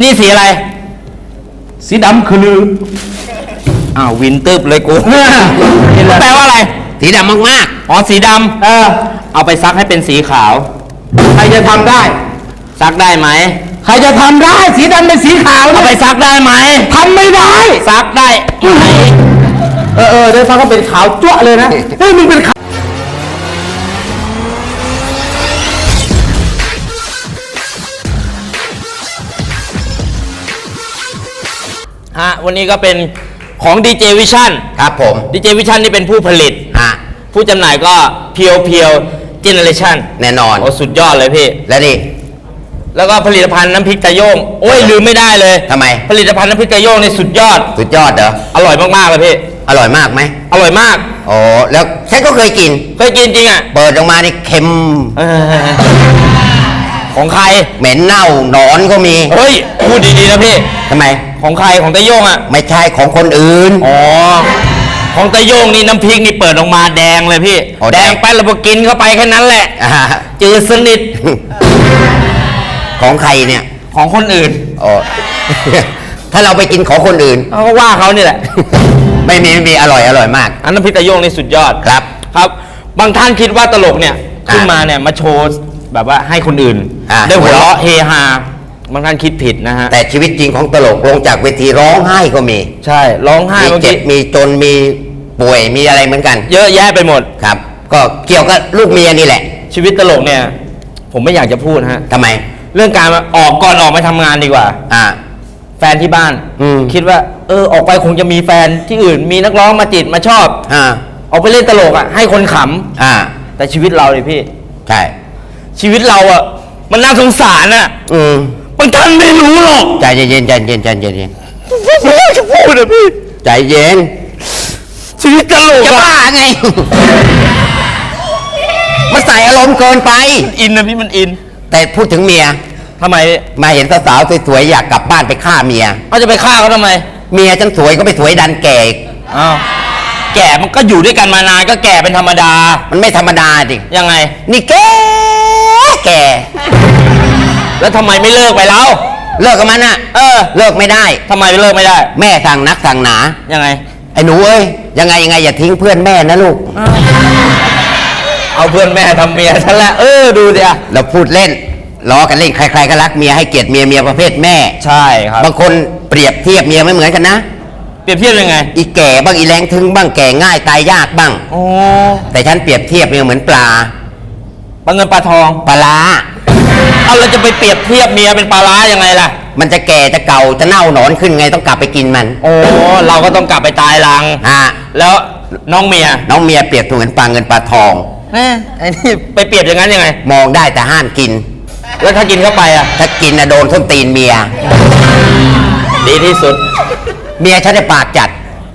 นี่สีอะไร สีดำคือลืออ้าววินตึบเลยกูเห็นแล้วแปลว่าอะไร สีดำมากอ๋อสีดเออำเอาไปซักให้เป็นสีขาว ใครจะทำได้ ซักได้ไหมใครจะทำได้สีดำเป็นสีขาวเอาเนี่ยไปซักได้ไหมทำไม่ได้ ซักได้ไหมเออเออได้ฟังก็เป็นขาวจั่วะเลยนะเฮ้ยมึงเป็นขาว ฮะวันนี้ก็เป็นของ DJ Vision ๆครับผม DJ Vision นี่เป็นผู้ผลิต ฮะ ผู้จำหน่ายก็เพียวเพียวเจเนเรชันแน่นอน โอ้สุดยอดเลยพี่ และนี่ แล้วก็ผลิตภัณฑ์น้ำพริกตะโยง โอ้ยลืมไม่ได้เลยทำไม ผลิตภัณฑ์น้ำพริกตะโยงนี่สุดยอด สุดยอดเหรอ อร่อยมากๆเลยพี่ อร่อยมากไหมอร่อยมากโอ้แล้วฉันก็เคยกิน เคยกินจริงอะ เปิดออกมานี่เค็มเออของใคร เหม็นเน่าหนอนก็มี เฮ้ย พูดดีๆนะพี่ ทำไม ของใครของตะโยงอะ ไม่ใช่ของคนอื่น อ๋อ ของตะโยงนี่น้ำพริกนี่เปิดออกมาแดงเลยพี่ อ๋อแดแดง งไปแล้วพอกินเข้าไปแค่นั้นแหละ อ่าจืดสนิทของใครเนี่ยของคนอื่นอ๋อ ถ้าเราไปกินของคนอื่น เขาก็ว่าเขานี่แหละ ไม่มีไม่มีอร่อยอร่อยมาก อันน้ำพริกตะโยงนี่สุดยอดครับ ครับ บางท่านคิดว่าตลกเนี่ยอ่าขึ้นมาเนี่ยมาโชว์แบบว่าให้คนอื่น อ่าได้หัวเราะเฮฮา บางท่านคิดผิดนะฮะ แต่ชีวิตจริงของตลกลงจากเวทีร้องไห้ก็มี ใช่ ร้องไห้มีเมื่อเจ็กี้บมีจนมีป่วยมีอะไรเหมือนกันเยอะแยะไปหมด ครับ ก็เกี่ยวกับลูกเมียนี่แหละชีวิตตลกเนี่ย ผมไม่อยากจะพูดฮะ ทำไม เรื่องการมาออกก่อนออกมาทำงานดีกว่า อ่า แฟนที่บ้านอืม คิดว่า เออออกไปคงจะมีแฟนที่อื่น มีนักร้องมาจิตมาชอบ อ่าออกไปเล่นตลกอะ ให้คนขอ่าำแต่ชีวิตเราเลยพี่ ใช่ชีวิตเราอะ มันน่าสงสารอะ อืม บางท่านไม่รู้หรอกใจเย็นๆใจเย็นใจเย็นผมไม่จะพูดอะพี่ใจเย็นชีวิตตลกจะอะบ้าไง มันใส่อารมณ์เกินไป อินนะพี่มันอินแต่พูดถึงเมีย ทำไมมาเห็นสาวๆสวยๆอยากกลับบ้านไปฆ่าเมีย เขาจะไปฆ่าเขาทำไมเมียฉันสวยก็ไปสวยดันแก่อีกอ้าวแก่มันก็อยู่ด้วยกันมานานก็แก่เป็นธรรมดา มันไม่ธรรมดาดิยังไง นี่แก่แก่ แล้วทำไมไม่เลิกไปแล้ว เลิกกับมันอะเออเลิกไม่ได้ ทำไมเลิกไม่ได้ แม่สั่งนักสั่งหนา ยังไง ไอ้หนูเอ้ยยังไงยังไงอย่าทิ้งเพื่อนแม่นะลูก เอาเพื่อนแม่ทำเมียฉันละเออดูดิอะเราพูดเล่นล้อกันเล่นใคร ๆ ก็รักเมียให้เกียรติเมียเมียประเภทแม่ ใช่ครับบางคนเปรียบเทียบเมียไม่เหมือนกันนะ เปรียบเทียบยังไงอีแก่บ้างอีแรงทึงบ้างแก่ง่ายตายยากบ้าง โอ้แต่ฉันเปรียบเทียบเมียเหมือนปลา ปลาเงินปลาทอง ปลาร้า เอาเราจะไปเปรียบเทียบเมียเป็นปลาร้ายังไงล่ะ มันจะแก่จะเก่าจะเน่าหนอนขึ้นไงต้องกลับไปกินมันโอ้เราก็ต้องกลับไปตายรัง อ่าแล้วน้องเมียน้องเมียเปรียบเหมือนปลาเงินปลาทอง แม่ไอ้นี่ไปเปรียบอย่างนั้นยังไง มองได้แต่ห้ามกิน แล้วถ้ากินเข้าไปอะ ถ้ากินนะโดนส้นตีนเมีย ดีที่สุด เมียฉันจะปากจัด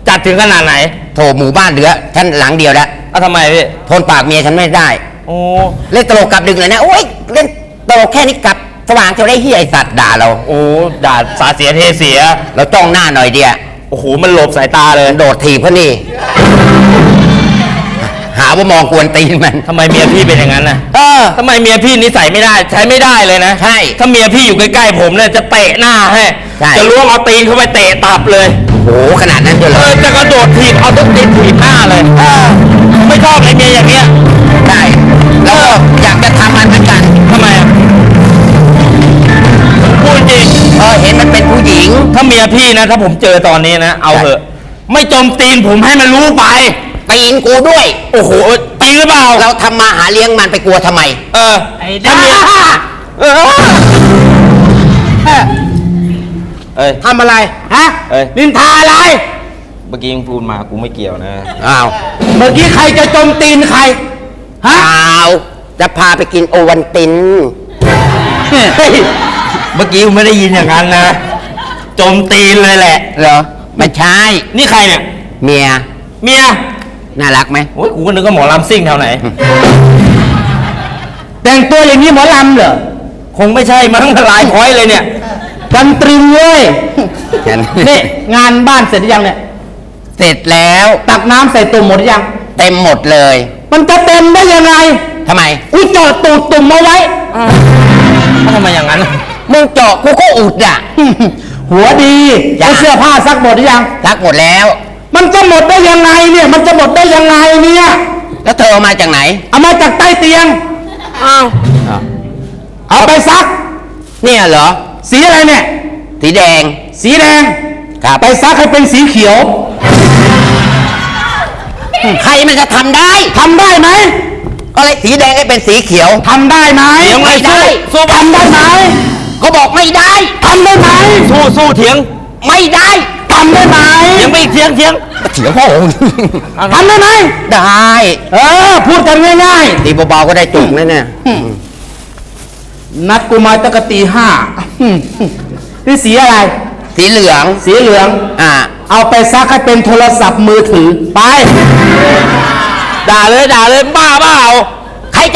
จัดถึงขนาดไหนโถหมู่บ้านเหลือฉันหลังเดียวแล้ว เอาทำไมพี่ ทนปากเมียฉันไม่ได้ โอ้ เล่นตลกกลับดึกเลยนะโอ้ยเล่นตล กแค่นี้กลับสว่างเท่าได้เฮียไอสัตว์ด่าเรา โอ้ด่าสาเสียเทเสีย เราจ้องหน้าหน่อยเดียวโอ้โห มันหลบสายตาเลย โดดถีบเขานี่ หาว่ามองกวนตีนมัน ทำไมเมียพี่เป็นอย่างนั้นน่ะเออ ทำไมเมียพี่นิสัยไม่ได้ ใช้ไม่ได้เลยนะใช่ถ้าเมียพี่อยู่ใกล้ๆผมเนี่ยจะเตะหน้าให้ ใช่ จะล้วงเอาตีนเข้าไปเตะตับเลย โหขนาดนั้นเลยเหรเอออจะกระโดดถีบเอาต้นตีนถีบหน้าเลย เออไม่ชอบเลยเมียอย่างเงี้ย ใช่แล้วก็อยากจะทำมันเหมือนกัน พูดจริงเออเห็นมันเป็นผู้หญิง ถ้าเมียพี่นะ ถ้าผมเจอตอนนี้นะ เอาเถอะ ไม่จมตีนผมให้มันรู้ไป ตีนกูด้วย โอ้โหจริงหรือเปล่า เราทำมาหาเลี้ยงมันไปกลัวทำไม เออไอ้ถ้าด้าเมียเออเอ้ยทำอะไร ฮะเอ้ย นินทาอะไร เมื่อกี้ยังพูดมากูไม่เกี่ยวนะ อ้าว เมื่อกี้ใครจะจมตีนใครเปฮะล่าจะพาไปกินโอวันติน เฮ้ย เมื่อกี้กูไม่ได้ยินอย่างนั้นนะจมตีนเลยแหละ เหรอไม่ใช่นี่ใครเนี่ย เมีย เมียน่ารักไหมโอ้ยกูก็นึกว่าหมอลำซิ่งแถวไหน แต่งตัวอย่างนี้หมอลำเหรอคงไม่ใช่มั้งลายพ้อยเลยเนี่ยกันตรึงเว้ยเห็นนี่งานบ้านเสร็จหรือยังเนี่ยเสร็จแล้วตักน้ำใส่ตุ่มหมดหรือยัง เต็มหมดเลยมันจะเต็มได้ยังไงทำไมอุ้ยจอดตูดตุ่มมาไว้ ทำไมอย่างนั้น มึงเจาะกูก็อุดอะ หัวดีจ้ะ แล้วเสื้อผ้าซักหมดหรือยังซักหมดแล้ว มันจะหมดได้ยังไงเนี่ย มันจะหมดได้ยังไงเนี่ย แล้วเธอเอามาจากไหน เอามาจากใต้เตียง อ้าว เอาไปซัก เนี่ยเหรอ สีอะไรเนี่ย สีแดง สีแดงครับ ไปซักให้เป็นสีเขียว ใครมันจะทำได้ทำได้ไหมก็เลยสีแดงให้เป็นสีเขียว ทำได้ไหมเถียงไม่ได้สู้ทำได้ไหม ก็บอกไม่ได้ทำได้ไหมสู้สู้เถียง ไม่ได้ทำได้ไหมเถียงไปอีกเถียงเถียงเถียงพ่อองค์ทำได้ไหมได้ เออ พูดกันง่ายตีเบาๆก็ได้จุกแน่เนี่ยๆนัดกูมาตั้งแต่ตีห้านี่สีอะไร สีเหลือง สีเหลือง อ่า เอาไปซักให้เป็นโทรศัพท์มือถือไป ด่าเลยด่าเลยบ้าเปล่าใคร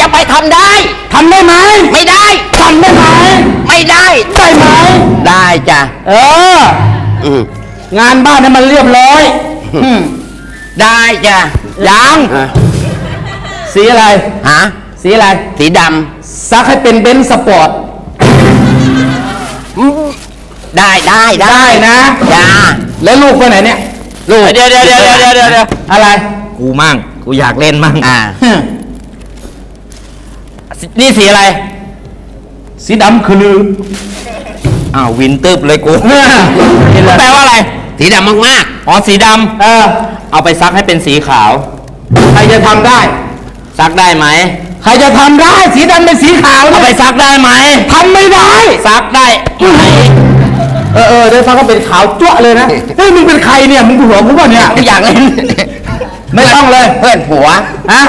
จะไปทำได้ ทำได้ไหมไม่ได้ ทำได้ไหมไม่ได้ ได้ไหมได้จ้ะเออ อืมงานบ้านให้มันเรียบร้อยอืมได้จ้ะยังอะสีอะไร ฮะสีอะไร สีดซักให้เป็นเบนซ์สปอร์ตำได้ได้ได้นะ จ้าแล้วลูกไปไหนเนี่ย ลูกเดี๋ยวเดี๋ยวเดี๋ยวเดี๋ยวเดี๋ยวเดี๋ยวเดี๋ยวอะไร กูมั่งกูอยากเล่นมั่งอ่า ฮึ่ม นี่สีอะไร สีดำคือลืออ้าววินตึบเลยกูเนี่ยเห็นแปลแล้วว่าอะไร สีดำมากอ๋อสีดเออำเอาไปซักให้เป็นสีขาว ใครจะทำได้ ซักได้ไหม ใครจะทำได้ สีดำเป็นสีขาวเอาเนี่ยไปซักได้ไหมทำไม่ได้ ซักได้ไหมเออเออเดี๋ยวฟังก็เป็นขาวจ้วะเลยนะ เฮ้ยมึงเป็นใครเนี่ย มึงหัวกูป่ะเนี่ยๆกูอยากเล่น ไม่ต้องเลย เพื่อนผัว ฮะแล้ว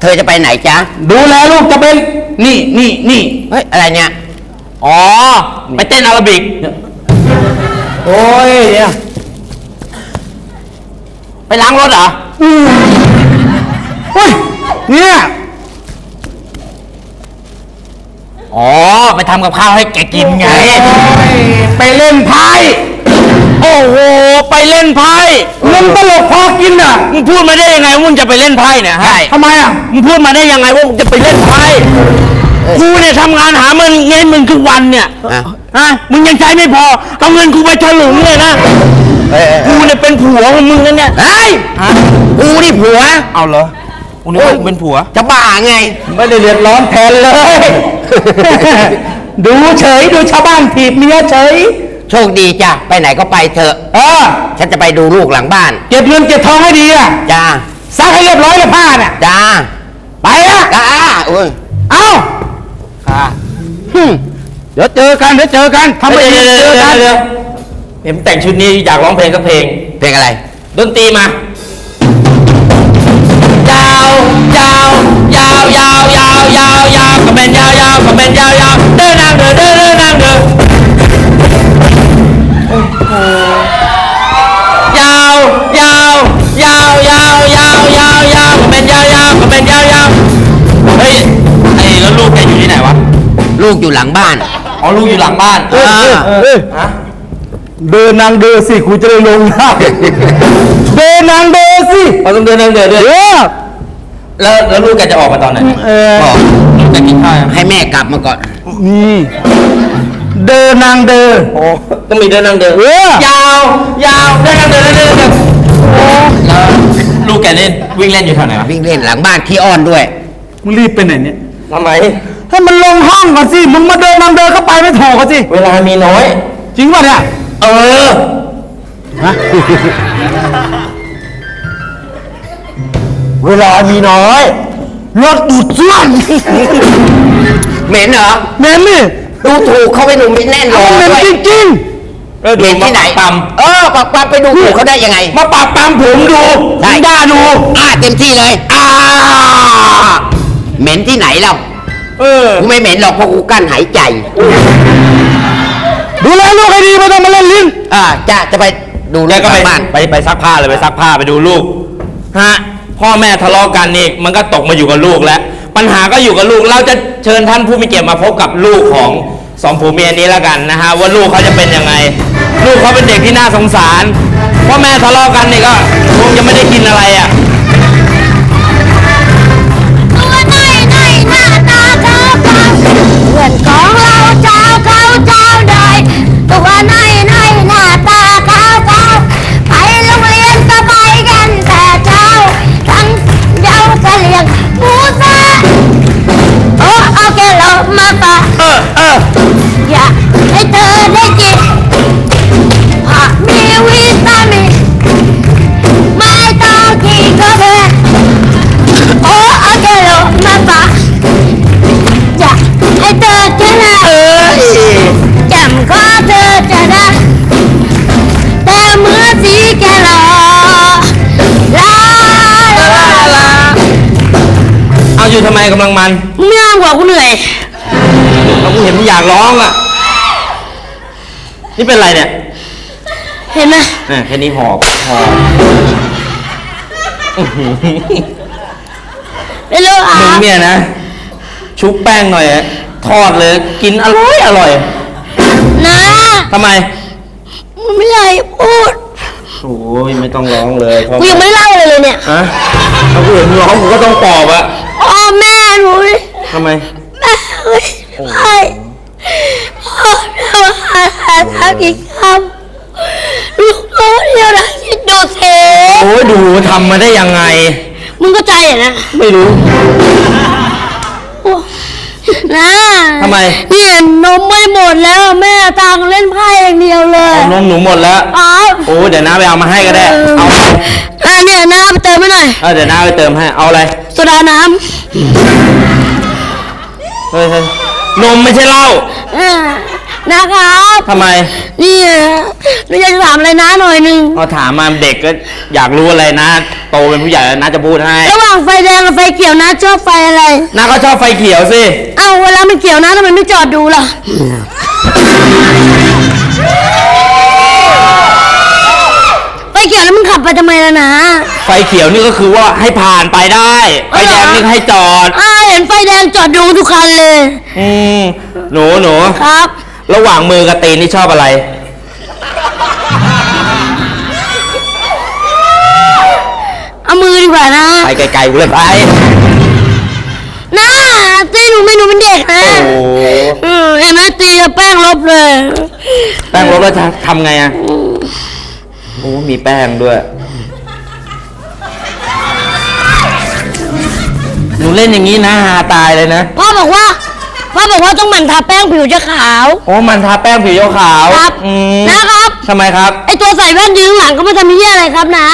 เธอจะไปไหนจ๊ะ ดูแลลูกจะเป็นนี่นี่นี่เฮ้ย อะไรเนี่ย อ๋อ ไปเต้นอาราบิก โอ้ยเนี่ยไปล้างรถเหรอเฮ้ย เนี่ย อ๋อ ไปทำกับข้าวให้แกกินไงโอ้ยไปเล่นไพ่ โอ้โห ไปเล่นไพ่เงินตลกพอกินอะมึงพูดมาได้ยังไงว่ามึงจะไปเล่นไพ่เนี่ยฮะทำไมอะมึงพูดมาได้ยังไงว่ามึงจะไปเล่นไพ่กูเนี่ยทำงานหาเงินเงินมึงทุกวันเนี่ยอะฮะมึงยังใช้ไม่พอเอาเงินกูไปถลุงเลยนะเอ้ยกูเนี่ยเป็นผัวของมึงนะเนี่ยเฮ้ยกูนี่ผัวเอาเหรอกูนึกว่ากูเป็นผัว จะบ้าไง ไม่ได้เดือดร้อนแทนเลย ดูเฉยดูชาวบ้านถีบเมียเฉย โชคดีจ้ะไปไหนก็ไปเถอะ เออฉันจะไปดูลูกหลังบ้าน เก็บเงินเก็บทองให้ดีอะจ้าซักให้เรียบร้อยเลยผ้าเนี่ยจ้าไปอะจ้าโอ้ยเอ้าค่ะหึ่มเดี๋ยวเจอกันเดี๋ยวเจอกันทำไมเดี๋ยวเจเดี๋ยวอเดี๋ยวกันเดี๋ยวเห็นแต่งชุดนี้อยากร้องเพลงสักเพลง เพลงอะไร ดนตรีมา ยาวยาวยาวยาวยาวยาวยาวก็เป็นยาวยาวก็เป็นยาวยาวเดินนางเดินเดินเดินนางเดิน ยาวยาวยาวยาวยาวยาวยาวก็เป็นยาวยาวก็เป็นยาวยาวเฮ้ยไอ้แล้วลูกแกอยู่ที่ไหนวะลูกอยู่หลังบ้าน อ๋อลูกอยู่หลังบ้านเออเออเออฮะเดินนางเดินสิกูจะได้ลงได้ เดินนางเดินสิเราต้องเดินเดินเดินเดินเออ แล้วแล้วลูกแกจะออกมาตอนไหนเออ บอกลูกแกกินข้าวยังให้แม่กลับมาก่อนนี่ เดินนางเดินโอ้ต้องมีเดินนั่งเดินเออยาว ยาวเดินนั่งเดินเดินเดินเดินแล้วลูกแกเล่นวิ่งเล่นอยู่แถวไหนวะวิ่งเล่นหลังบ้านขี้อ้อนด้วย มึงรีบไปไหนเนี่ยทำไม ให้มันลงห้องก่อนสิมึงมาเดินนางเดินเข้าไปไม่ถูกกันสิเวลามีน้อย จริงป่ะเนี่ยเออเวลามีน้อย รถดูดซ่วน เหม็นเหรอเน้นนี่ ดูถูกเขาไปหนุ่มมิแน่นรอเหม็นด้วยจริงแล้วเหม็นที่ไหนปั๊มเออปักปั๊มไปดูถูกเขาได้ยังไงมาปากปั๊มผมดูใช่ด่าดูอ่าเต็มที่เลยอ่าเหม็นที่ไหนเราเออ กูไม่เหม็นหรอกเพราะกูกั้นหายใจๆดูแลลูกให้ดีไม่ต้องมาเล่นลิ้นอ่าจะจะไปดูแล้เรื่วองก็หไปลังบ้านไปไปซักผ้าเลยไปซักผ้าไปดูลูกฮะพ่อแม่ทะเลาะกันนี่มันก็ตกมาอยู่กับลูกแล้ว ปัญหาก็อยู่กับลูกเราจะเชิญท่านผู้มีเกียรติมาพบกับลูกของ สองผัวเมียนี้แล้วกันนะฮะว่าลูกเขาจะเป็นยังไง ลูกเขาเป็นเด็กที่น่าสงสารพ่อแม่ทะเลาะกันเนี่ยก็คงจะไม่ได้กินอะไรอะ ไมกำลังมันมึงไม่ห้ามหัวกูเหนื่อย แล้วกูเห็นมึงอยากร้องอะ นี่เป็นไรเนี่ยเห็นไหมอะแค่นี้หอบหอบไม่เลิกอะมึงเนี่ยนะ ชุบแป้งหน่อยอะทอดเลย กินอร่อยอร่อยนะทำไมมึงไม่อยากให้พูดโอ้ยไม่ต้องร้องเลยพ่อกูยังไม่ได้เล่าเลยเลยเนี่ย ฮะถ้ากูเห็นมึงร้องกูก็ต้องปลอบอะ พ่อแม่ หนูดิทำไมแม่เอ้ยใช่พ่อทำอาหารทักอีกคำลูกโตเดียวนะคิดดูเถอะโอ้ยดูทำมาได้ยังไง มึงก็ใจอะนะไม่รู้โอ้นะทำไม เนี่ยนมไม่หมดแล้วแม่ตังเล่นไพ่อย่างเดียวเลยนมหนูหมดแล้วอ๋อโอ้เดี๋ยวน้าไปเอามาให้ก็ได้ เอาอะไร อะเนี่ยน้าไปเติมให้หน่อย เออเดี๋ยวน้าไปเติมให้ เอาอะไร โซดาน้เฮ้ยเฮ้ยนมไม่ใช่เหล้าำอ่านะครับทำไมนี่หนูอยากจะถามอะไรน้าหน่อยหนึงเอาถามมาเด็กก็อยากรู้อะไรนะ โตเป็นผู้ใหญ่แล้วน้าจะพูดให้ ระหว่างไฟแดงกับไฟเขียวน้าชอบไฟอะไร น้าก็ชอบไฟเขียวสิ เอ้าเวลามันเขียวน้าทำไมไม่จอดดูล่ะ ไฟเขียวแล้วมึงขับ ไปทำไมล่ะนะ ไฟเขียวนี่ก็คือว่าให้ผ่านไปได้ ไฟแดงนี่ให้จอด อ้าเห็นไฟแดงจอดดูทุกคันเลย อืมหนูหนูครับ ระหว่างมือกับตีนนี่ชอบอะไร เอามือดีกว่านะ ไปไกลๆกูเลยไปน้าตีหนูไม่หนูเป็นเด็กนะโอ้โหเออเห็นไหมตีกับแป้งลบเลย แป้งลบแล้วจะทำไงอะโอ้มีแป้งด้วย นูเล่นอย่างนี้นะฮาตายเลยนะ พ่อบอกว่า พ่อบอกว่าต้องหมั่นทาแป้งผิวจะขาว โอ้มันทาแป้งผิวขาวครับอืมนะครับ ทำไมครับ ไอตัวใส่แว่นยืนข้างหลังก็ไม่ทำเหี้ยอะไรครับนะ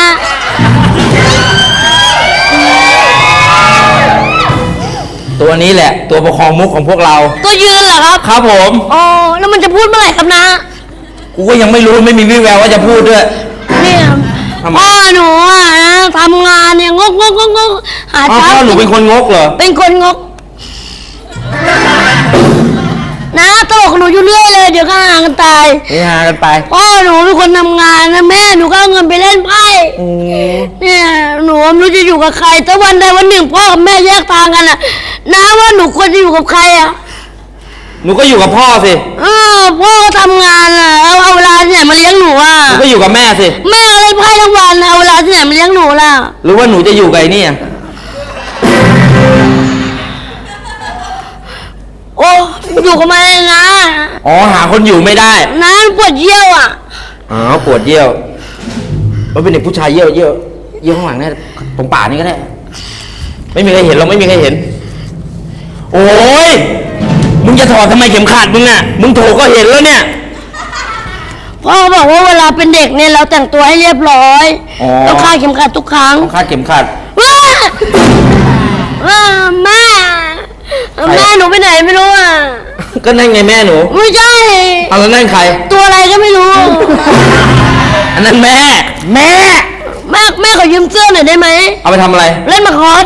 ตัวนี้แหละ ตัวประคองมุกของพวกเรา ตัวยืนเหรอครับครับผม อ๋อแล้วมันจะพูดเมื่อไหร่ครับนะ กูก็ยังไม่รู้ไม่มีวี่แววว่าจะพูดด้วยเนี่ย ทำไมพ่อหนูอะนะทำงานเนี่ยงกงกงกงกหาอ้าวเช้าพ่อหนูเป็นคนงกเหรอ เป็นคนงก นะตลกกับหนูอยู่เรื่อยเลยเดี๋ยวก็ห่างกันตายนี่ฮากันไปพ่อหนูเป็นคนทำงานนะแม่หนูก็เอาเงินไปเล่นไพ่เนี่ยหนูไม่รู้จะอยู่กับใครแต่วันใดวันหนึ่งพ่อกับแม่แยกทางกันอะน้าว่าหนูควรจะอยู่กับใครอะ หนูก็อยู่กับพ่อสิเออพ่อก็ทำงานอะแล้วเอาเวลาที่ไหนมาเลี้ยงหนูอะหนูก็อยู่กับแม่สิ แม่เล่นไพ่ทั้งวันเอาเวลาที่ไหนมาเลี้ยงหนูล่ะหรือว่าหนูจะอยู่กับไอ้นี่อะโอ้อยู่กับมันเลยนะอ๋อหาคนอยู่ไม่ได้น้าปวดเยี่ยวอะอ๋อปวดเยี่ยวว่าเป็นเด็กผู้ชายเยี่ยวเยี่ยวเยี่ยวข้างหลังเนี่ยตรงป่านี่ก็ได้ ไม่มีใครเห็นเราไม่มีใครเห็น โอ้ย มึงจะถอดทำไมเข็มขัดมึงอะ มึงโถก็เห็นแล้วเนี่ย พ่อบอกว่าเวลาเป็นเด็กเนี่ยเราแต่งตัวให้เรียบร้อยอ๋อ ต้องคาดเข็มขัดทุกครั้งต้องคาดเข็มขัด ว้าว้าแม่แม่หนูไปไหนไม่รู้อะก็นั่นไงแม่หนูไม่ใช่ เอาแล้วนั่นใคร ตัวอะไรก็ไม่รู้ อันนั้นแม่ แม่ แม่แม่ขอยืมเสื้อหน่อยได้ไหมเอาไปทำอะไร เล่นมาคอส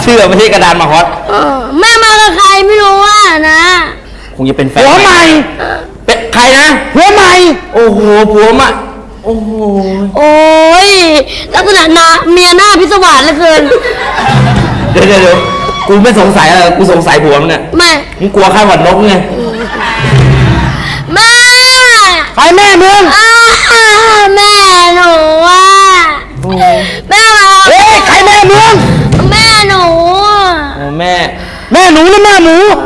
เสื้อไม่ใช่กระดานมาฮอตเออแม่มากับใครไม่รู้อะนะคงจะเป็นแฟนหัวใหม่เป็นใครนะ หัวใหม่ โอ้โหผัวมาโอ้โหโอ้ยลักษณะหนาเมียหน้าพิศวาสเหลือเกินเดี๋ยวเดี๋ยวเดี๋ยวกูไม่สงสัยอะไรกูสงสัยผัวมึงเนี่ยแม่มึงกลัวไข้หวัดนกไง แม่ไปแม่มึง อ้า แม่หนูอะแม่มาเฮ้ยใครแม่มึงแม่หนู โอ้แม่ แม่หนูหรือแม่หมูแ